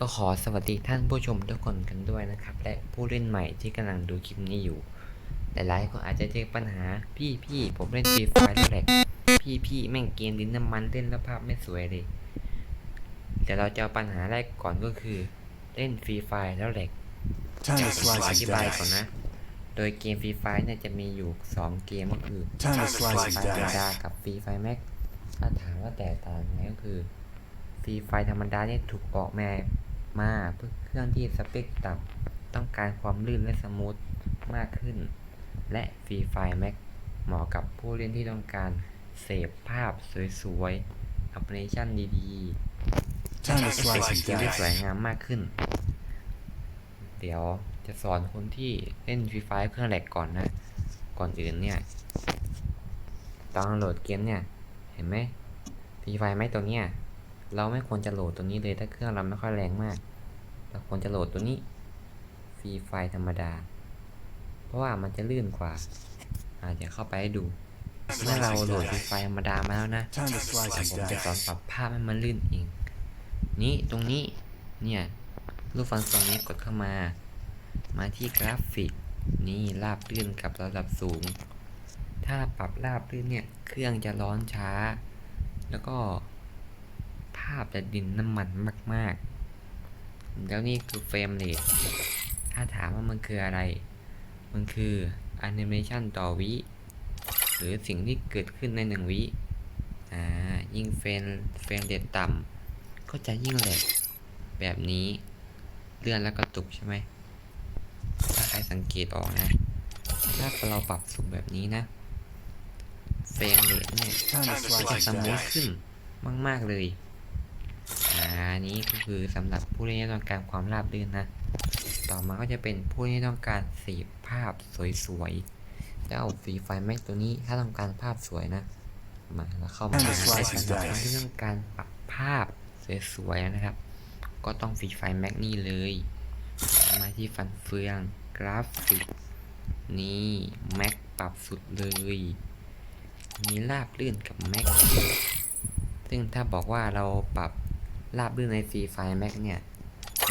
ก็ขอสวัสดีท่านผู้ชมทุกคนกันด้วยนะครับ และผู้เล่นใหม่ที่กำลังดูคลิปนี้อยู่ หลายๆคนอาจจะเจอปัญหาพี่พี่ผมเล่นฟรีไฟแล้วแหลกพี่พี่แม่งเกมดินน้ำมันเล่นแล้วภาพไม่สวยเลยเดี๋ยวเราจะเอาปัญหาแรกก่อนก็คือ เล่นฟรีไฟแล้วแหลก Time เดี๋ to ยวผมขอ slice อ and ธิบายก่อน dice. นะ โดยเกมฟรีไฟเนี่ยจะมีอยู่ 2 เกมก็คือ Time to ฟ slice รี and ไฟธรรมดา dice. กับฟรีไฟแม็กถ้าถามว่าแตกต่างไงก็คือฟรีไฟธรรมดาเนี่ยถูกออกมา มาเพื่อเครื่องที่สเปคต่ำต้องการความลื่นและสมูทมากขึ้น และฟรีไฟแม็กเหมาะกับผู้เล่นที่ต้องการเสพภาพสวยๆอัปเดชั่นดีๆ Time to เอฟ slice เฟก and ต์ที่สวยงามมากขึ้น เดี๋ยวจะสอนคนที่เล่นฟรีไฟเครื่องแหลกก่อนนะ ก่อนอื่นเนี่ยตอนโหลดเกมเนี่ยเห็นไหมฟรีไฟไหมตัวเนี้ยเราไม่ควรจะโหลดตัวนี้เลยถ้าเครื่องเราไม่ค่อยแรงมาก เราควรจะโหลดตัวนี้ฟรีไฟธรรมดา เพราะว่ามันจะลื่นกว่าอ่าเดี๋ยวเข้าไปให้ดูเมื่อเราโหลดฟรีไฟธรรมดามาแล้วนะผมจะสอนปรับภาพให้มันลื่นเองนี่ตรงนี้เนี่ยรูปฟังตรงนี้กดเข้ามา มาที่กราฟิก นี่ราบลื่นกับระดับสูง ถ้าปรับราบลื่นเนี่ยเครื่องจะร้อนช้า แล้วก็ภาพจะดินน้ำมันมาก ๆ แล้วนี่คือเฟรมเรทถ้าถามว่ามันคืออะไร มันคือแอนิเมชันต่อวิ หรือสิ่งที่เกิดขึ้นในหนึ่งวิ อ่า ยิ่งเฟรมเฟรมเรทต่ำก็จะยิ่งแหลกแบบนี้ เลื่อนแล้วก็ตุกใช่ไหม ถ้าใครสังเกตออกนะ ถ้าเราปรับสูงแบบนี้นะเฟรมเรทเนี่ยก็จะสมูทขึ้นมาก ๆ เลย นี้ก็คือสำหรับผู้เล่นที่ต้องการความราบรื่นนะ ต่อมาก็จะเป็นผู้เล่นที่ต้องการสีภาพสวยๆเจ้าฟีไฟแม็กตัวนี้ถ้าต้องการภาพสวยนะมาแล้วเข้ามาสำหรับที่ต้องการปรับภาพสวยๆนะครับ ก็ต้องฟีไฟแม็กนี่เลย มาที่ฟันเฟืองกราฟิกนี่แม็กปรับสุดเลย มีราบลื่นกับแม็กซึ่งถ้าบอกว่าเราปรับ ราบลื่นในฟรีไฟแม็กเนี่ย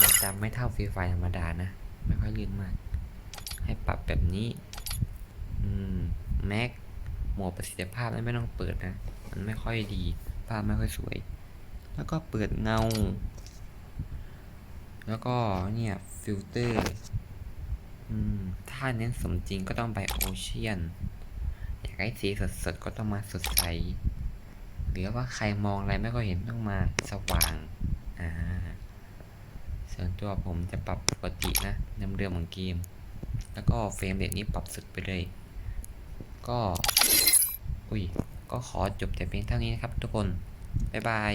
มันจะไม่เท่าฟรีไฟธรรมดานะ ไม่ค่อยลื่นมาก ให้ปรับแบบนี้ อืมแม็กโหมดประสิทธิภาพไม่ต้องเปิดนะ มันไม่ค่อยดี ภาพไม่ค่อยสวย แล้วก็เปิดเงา แล้วก็เนี่ยฟิลเตอร์อืมถ้าเน้นสมจริงก็ต้องไปโอเชียน อยากให้สีสดๆ ก็ต้องมาสดใส หรือว่าใครมองอะไรไม่ก็เห็นต้องมาสว่างอ่าส่วนตัวผมจะปรับปกตินะเดิมๆของเกม แล้วก็เฟรมเรทนี้ปรับสุดไปเลย ก็ อุ้ย ก็ขอจบแต่เพียงเท่านี้นะครับทุกคน บ๊ายบาย